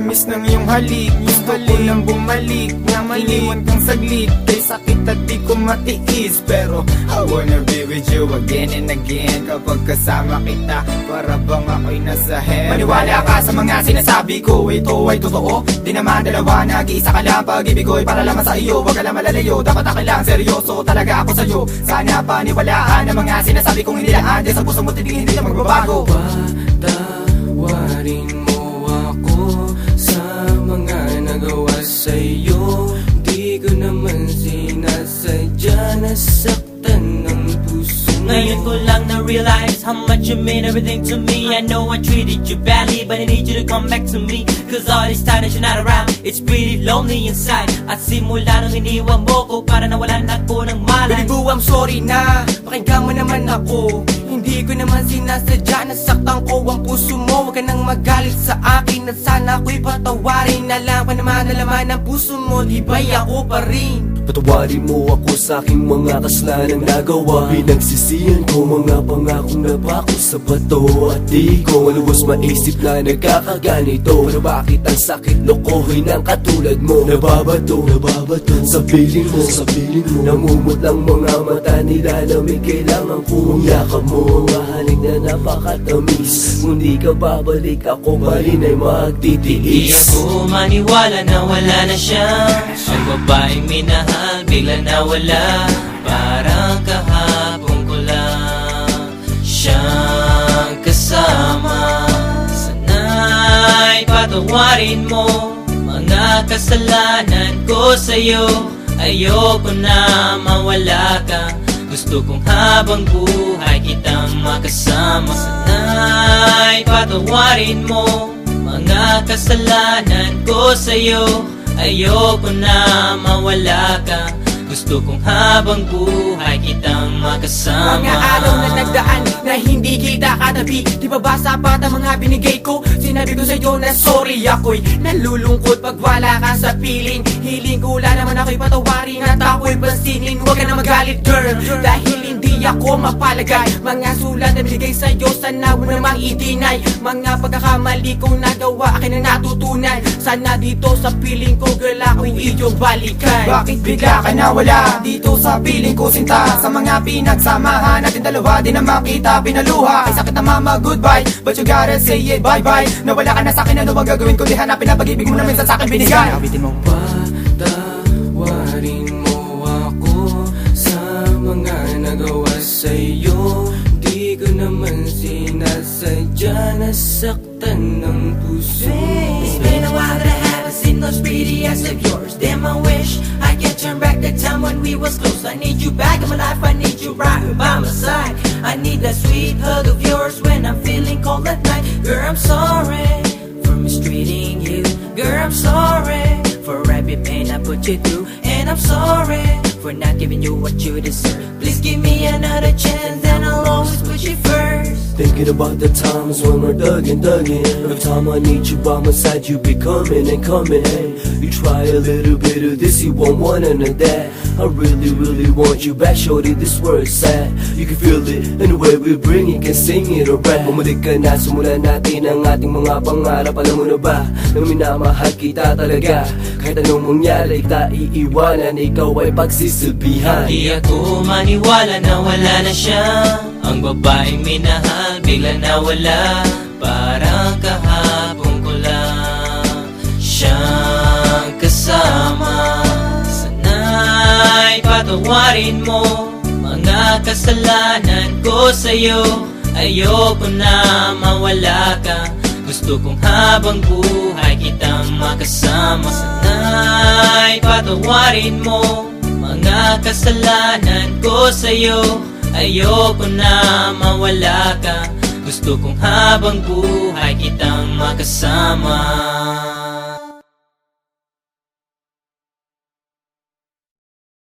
Miss ng iyong halik. Gusto ko nang bumalik. Nang iniwan kang saglit. Kay sakit at di ko matiis. Pero I wanna be with you again and again. Kapag kasama kita Para bang ako'y nasa heaven Maniwala ka sa mga sinasabi ko. Ito ay totoo. Di naman dalawa Nag-iisa ka lang. Pag-ibig ko'y para lamang sa iyo. Huwag ka lang malalayo. Dapat akin lang seryoso. Talaga ako sa'yo. Sana paniwalaan Ang mga sinasabi kong hindi lang Sa puso mo tinig hindi na magbabago. Patawarin mo nasaktan ng puso Ngayon ko lang na-realize how much you mean everything to me. I know I treated you badly but I need you to come back to me. Cause all this time that you're not around It's pretty lonely inside. At simula nung iniwan mo ko Para nawalan ako ng malay. Baby boo, I'm sorry na. Pakinggan mo naman ako. Hindi ko naman sinasadya Nasaktan ko ang puso mo. Huwag ka nang magalit sa akin At sana ako'y patawarin. Alam ko naman na laman ng puso mo Di ba'y ako pa rin Patawarin mo ako sa aking mga kaslanang nagawa. Pinagsisiyan ko mga pangakong napako sa bato At di ko maluwas maisip na nagkakaganito. Pero bakit ang sakit lokohin ng katulad mo? Nababato, nababato. Sa piling mo, sa piling mo. Namumot lang mga mata nila na may kailangan kong yakap mo. Mga halik na napakatamis. Kung di ka babalik ako pa rin ay Di magtitiis ako maniwala na wala na siya. Ang babaeng minahal bigla na wala Parang kahapon ko lang Siyang kasama. Sana'y patawarin mo Mga kasalanan ko sa'yo. Ayoko na mawala ka. Gusto kong habang buhay kitang makasama. Sana'y patawarin mo mga kasalanan ko sa'yo Ayoko na mawala ka. Gusto kong habang buhay kitang makasama. Mga araw na nagdaan na hindi kita katabi. Di ba ba sapat ang mga binigay ko? Sinabi ko sa'yo na sorry ako'y nalulungkot pag wala ka sa piling. Hiling ko lang naman ako'y patawarin at ako'y pansinin. Huwag ka na magalit girl. Dahil hindi ako mapalagay. Mga sulat na binigay sa'yo sana mo namang i-deny Mga pagkakamali kong nagawa akin na natutunan. Sana dito sa piling ko girl ako'y iyong balikan. Bakit bigla ka nawala? Dito sa piling ko sinta Sa mga pinagsamahan. Natin dalawa Di na makita pinaluha. Ay sakit na mama goodbye. But you gotta say it bye bye Nawala ka na sa akin ano bang gagawin ko? Di hanapin na pag-ibig mo na minsan sa akin binigay. Awitin mo Patawarin sinasadya nasaktan ng puso. It's been a while that I haven't seen those pretty eyes of yours. Damn I wish I could turn back the time when we was close. I need you back in my life, I need you right by my side. I need that sweet hug of yours when I'm feeling cold at night. Girl I'm sorry for mistreating you. Girl I'm sorry for every pain I put you through. And I'm sorry for not giving you what you deserve. Please give me another chance and I'll always put you first Thinking about the times when we're thugging, thugging Every time I need you by my side, you be coming and coming. Hey, you try a little bit of this, you want one and of that. I really, really want you back, shorty, this word's sad. You can feel it, and the way we bring it, can sing it or rap. Bumalik ka na, simulan natin ang ating mga pangarap. Alam mo na ba, na minamahal kita talaga? Kahit anong mangyari, kita iiwanan Ikaw ay pagsisilbihan Di ako maniwala na wala na siya. Ang babaeng minahal bigla na wala Parang kahapon ko lang Siyang kasama. Sana'y patawarin mo Mga kasalanan ko sa'yo. Ayoko na mawala ka. Gusto kong habang buhay kitang makasama. Sana'y patawarin mo Mga kasalanan ko sa'yo. Ayoko na mawala ka Gusto kong habang buhay kitang makasama